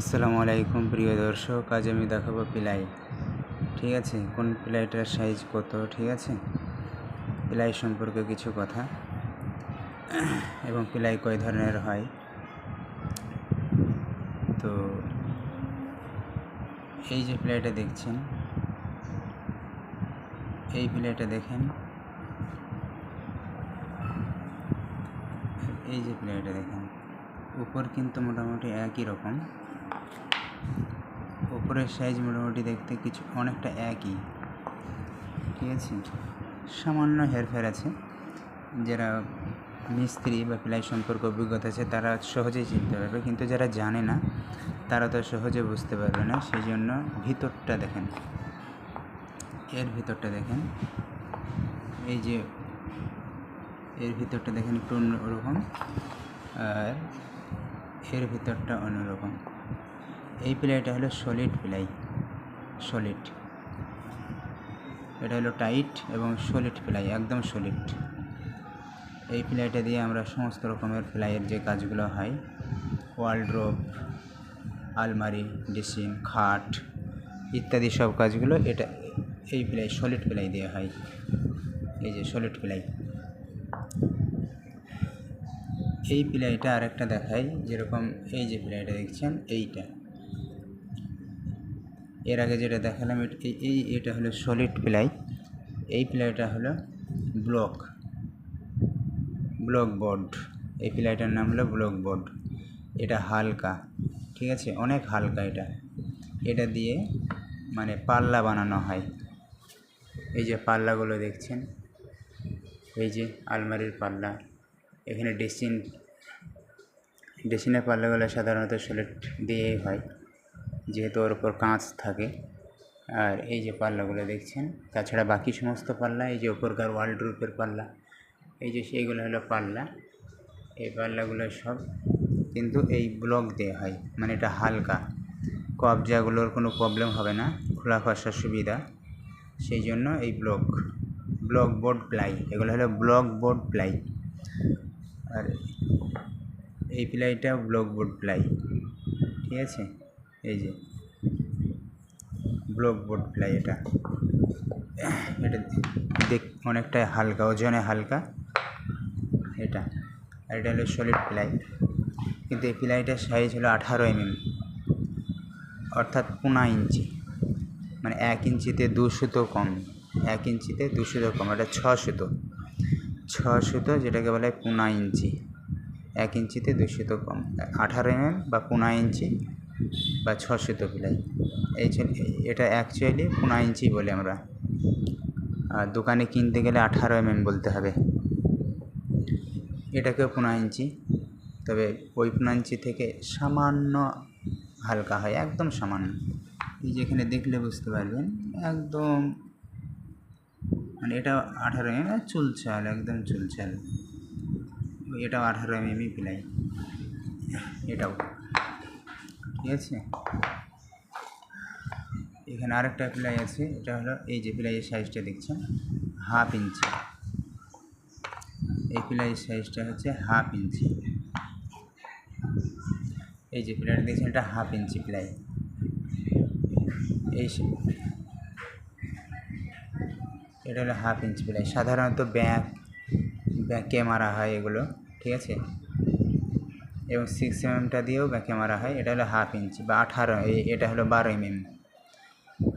আসসালামু আলাইকুম প্রিয় দর্শক, আজ আমি দেখাবো পিলাই। ঠিক আছে? কোন পিলাইটার সাইজ কত? ঠিক আছে? পিলাই সম্পর্কে কিছু কথা। এবং পিলাই কয় ধরনের হয়? তো এই যে পিলাইটা দেখছেন, এই পিলাইটা দেখেন। এই যে পিলাইটা দেখেন, উপর কিন্তু মোটামুটি একই রকম। উপরের সাইজ মোটামুটি দেখতে কিছু, অনেকটা একই। ঠিক আছে? সামান্য হেরফের আছে। যারা মিস্ত্রি বা প্লাই সম্পর্কে অভিজ্ঞতা আছে, তারা সহজেই চিনতে পারবে। কিন্তু যারা জানে না, তারা তো সহজে বুঝতে পারবে না। সেই জন্য ভিতরটা দেখেন। এর ভিতরটা দেখেন। এই যে এর ভিতরটা দেখেন একটু অন্যরকম। আর এর ভিতরটা অন্যরকম। এই প্লাইটা হলো সলিড প্লাই সলিড। এটা হলো টাইট এবং সলিড প্লাই একদম সলিড। এই প্লাইটা দিয়ে আমরা সমস্ত রকমের প্লাইয়ের যে কাজগুলো হয় ওয়ালড্রোপ আলমারি ড্রেসিং খাট ইত্যাদি সব কাজগুলো এটা এই প্লাই সলিড প্লাই দিয়ে হয়। এই যে সলিড প্লাই এই প্লাইটা আরেকটা দেখাই, যেরকম এই যে প্লাইটা দেখছেন, এইটা। এর আগে যেটা দেখালাম এই এটা হলো সলিড প্লাই এই প্লাইটা হলো ব্লক ব্লক বোর্ড এই প্লাইটার নাম হলো ব্লক বোর্ড এটা হালকা, ঠিক আছে? অনেক হালকা এটা। এটা দিয়ে মানে পাল্লা বানানো হয়। এই যে পাল্লাগুলো দেখছেন? এই যে আলমারির পাল্লা। এখানে ড্রেসিং, ড্রেসিংয়ের পাল্লাগুলো সাধারণত সলিড দিয়েই হয়। যেহেতু ওর উপর কাঁচ থাকে। আর এই যে পাল্লাগুলো দেখছেন, তাছাড়া বাকি সমস্ত পাল্লা, এই যে ওপরকার ওয়ার্ল্ডরুপের পাল্লা, এই যে সেইগুলো হলো পাল্লা। এই পাল্লাগুলো সব কিন্তু এই ব্লক দেওয়া হয় মানে এটা হালকা। কবজাগুলোর কোনো প্রবলেম হবে না, খোলা খসার সুবিধা। সেই জন্য এই ব্লক ব্লক বোর্ড প্লাই, এগুলো হলো ব্লক বোর্ড প্লাই। আর এই প্লাইটা ব্লক বোর্ড প্লাই, ঠিক আছে? এই যে, ব্লক বোর্ড প্লাই এটা। এটা দেখ, অনেকটাই হালকা, ওজনে হালকা। এটা, আর এটা হলো সলিড প্লাই কিন্তু এই প্লাইটার সাইজ হলো আঠারো এমএম অর্থাৎ পনেরো ইঞ্চি। মানে এক ইঞ্চিতে দু সুতো কম, এক ইঞ্চিতে দু সুতো কম, এটা ছ সুতো। ছ সুতো যেটাকে বলে পনেরো ইঞ্চি। এক ইঞ্চিতে দু সুতো কম। আঠারো এমএম বা পনেরো ইঞ্চি। বা ছ সুতো প্লাই এই এটা অ্যাকচুয়ালি পনেরো ইঞ্চি বলে আমরা। আর দোকানে কিনতে গেলে আঠারো এমএম বলতে হবে। এটাকেও পনেরো ইঞ্চি। তবে ওই পনেরো ইঞ্চি থেকে সামান্য হালকা হয়, একদম সামান্য। এই যেখানে দেখলে বুঝতে পারবেন, একদম মানে এটা আঠারো এম চুলছাল একদম চুলছাল এটাও আঠারো এমএমই প্লাই এটাও। ঠিক আছে। এখানে আরেকটা প্লাই আছে, এটা হলো এই যে প্লাইয়ের সাইজটা দেখছেন হাফ ইঞ্চি এই প্লাইয়ের সাইজটা হচ্ছে হাফ ইঞ্চি এই যে প্লাইটা দেখছেন, এটা হাফ ইঞ্চি প্লাই এই এটা হলো হাফ ইঞ্চি প্লাই সাধারণত ব্যাক ব্যাকে মারা হয় এগুলো, ঠিক আছে? এবং সিক্স এমএমটা দিয়েও ব্যাকে মারা হয়। এটা হলো হাফ ইঞ্চি বা আঠারো এটা হলো বারো এমএম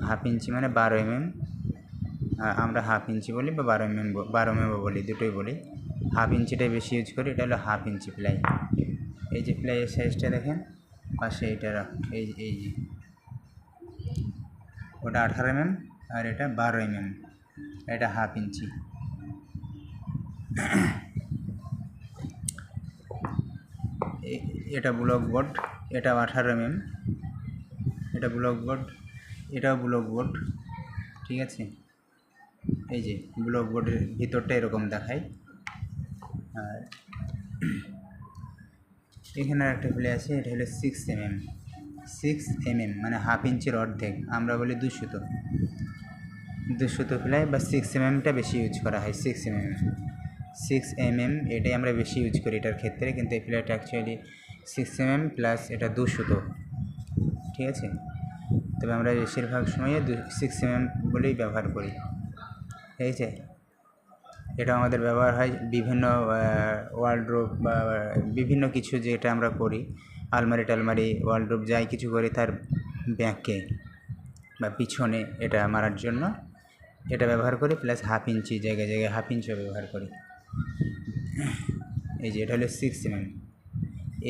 হাফ ইঞ্চি মানে বারো এমএম আমরা হাফ ইঞ্চি বলি বা বারো এমএম বারো এমএমও বলি, দুটোই বলি। হাফ ইঞ্চিটাই বেশি ইউজ করি, এটা হলো হাফ ইঞ্চি প্লাই এই যে প্লাইয়ের সাইজটা দেখেন, পাশে এটা এই এই যে। ওটা আঠারো এমএম আর এটা বারো এমএম এটা হাফ ইঞ্চি এটা ব্লক বোর্ড এটা আঠারো এমএম এটা ব্লক বোর্ড এটাও ব্লক বোর্ড ঠিক আছে? এই যে ব্লক বোর্ডের ভিতরটা এরকম দেখায় আর এখানে একটা প্লে আছে, এটা হলো সিক্স এমএম সিক্স এমএম মানে হাফ ইঞ্চির অর্ধেক, আমরা বলি দুশোতো দুশোতো প্লাই বা সিক্স এমএমটা বেশি ইউজ করা হয় সিক্স এমএম সিক্স এমএম এটাই আমরা বেশি ইউজ করি এটার ক্ষেত্রে, কিন্তু এই প্লাইটা অ্যাকচুয়ালি সিক্স এমএম প্লাস এটা দুশোতো ঠিক আছে? তবে আমরা বেশিরভাগ সময়ে দু সিক্স এম বলেই ব্যবহার করি। ঠিক আছে এটা আমাদের ব্যবহার হয় বিভিন্ন ওয়ার্ড্রোব বা, বিভিন্ন কিছু যেটা আমরা করি। আলমারি টালমারি ওয়ার্ড্রোব যাই কিছু করি তার ব্যাকে বা পিছনে এটা মারার জন্য এটা ব্যবহার করি প্লাস হাফ ইঞ্চি জায়গায় জায়গায় হাফ ইঞ্চিও ব্যবহার করি। এই যে, এটা হলো সিক্স এমএম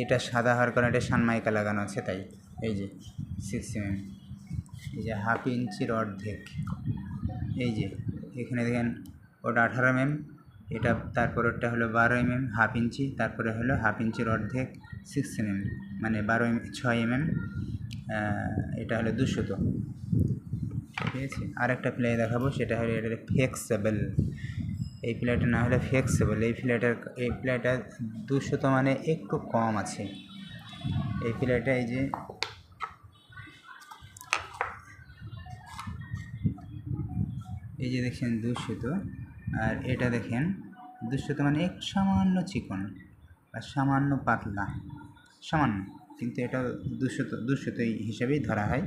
এটা সাদা হওয়ার কারণে এটা সানমাইকা লাগানো আছে, তাই। এই যে সিক্স এমএম এই যে হাফ ইঞ্চির অর্ধেক। এই যে, এখানে দেখেন, ওটা আঠারো এমএম এটা তারপরেরটা হলো বারো এমএম হাফ ইঞ্চি তারপরে হলো হাফ ইঞ্চির অর্ধেক সিক্স এমএম মানে বারো এম ছয় এমএম এটা হলো দুশোতো। ঠিক আছে? আরেকটা প্লে দেখাবো, সেটা হলো এটা ফ্লেক্সিবল এই প্লেটা না হলে ফ্লেক্সিবল এই প্লেটার এই প্লেটা দুশোতো মানে একটু কম আছে। এই প্লেটা এই যে এই যে দেখছেন দুশোতো, আর এটা দেখেন দুশোতো মানে এক সামান্য চিকন আর সামান্য পাতলা। সামান্য, কিন্তু এটা দুশোত, দুশোতো হিসেবেই ধরা হয়।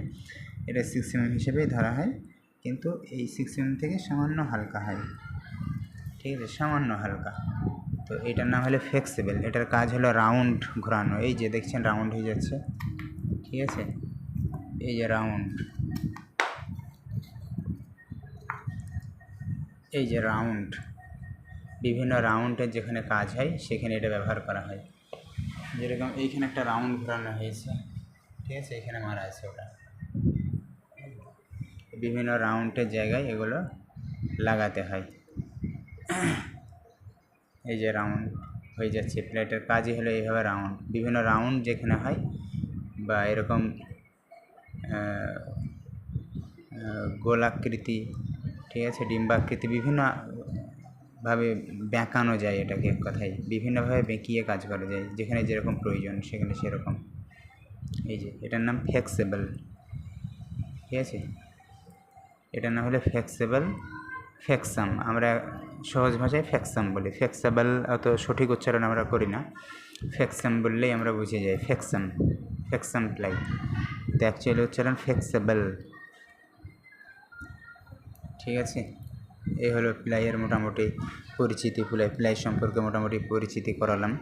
এটা সিক্স এম হিসেবেই ধরা হয়, কিন্তু এই সিক্স এম থেকে সামান্য হালকা হয়। ঠিক আছে সামান্য হালকা। তো এটার নাম হলো ফ্লেক্সিবল এটার কাজ হলো রাউন্ড ঘোরানো। এই যে দেখছেন রাউন্ড হয়ে যাচ্ছে। ঠিক আছে? এই যে রাউন্ড এই যে রাউন্ড বিভিন্ন রাউন্ডের যেখানে কাজ হয়, সেখানে এটা ব্যবহার করা হয়। যেরকম এইখানে একটা রাউন্ড ঘোরানো হয়েছে। ঠিক আছে? এখানে মারা আছে ওটা। বিভিন্ন রাউন্ডের জায়গায় এগুলো লাগাতে হয়। এই যে রাউন্ড হয়ে যাচ্ছে। প্লেটের কাজই হলো এইভাবে রাউন্ড বিভিন্ন রাউন্ড যেখানে হয় বা এরকম গোলাকৃতি, ঠিক আছে, ডিম্বাকৃতি বিভিন্নভাবে বেঁকানো যায় এটাকে এক কথায়। বিভিন্নভাবে বেঁকিয়ে কাজ করা যায়। যেখানে যেরকম প্রয়োজন, সেখানে সেরকম। এই যে, এটার নাম ফ্লেক্সিবল ঠিক আছে? এটার নাম হলো ফ্লেক্সিবল ফ্যাকসাম আমরা সহজ ভাষায় ফ্যাকসাম বলি ফ্লেক্সিবল অত সঠিক উচ্চারণ আমরা করি না। ফ্যাকসাম বললেই আমরা বুঝে যাই। ফ্যাকসাম ফ্যাকসাম প্লাই তো অ্যাকচুয়ালি উচ্চারণ ফ্লেক্সিবল ঠিক আছে? এই হলো প্লাইয়ের মোটামুটি পরিচিতি। প্লাই প্লাই সম্পর্কে মোটামুটি পরিচিতি করালাম।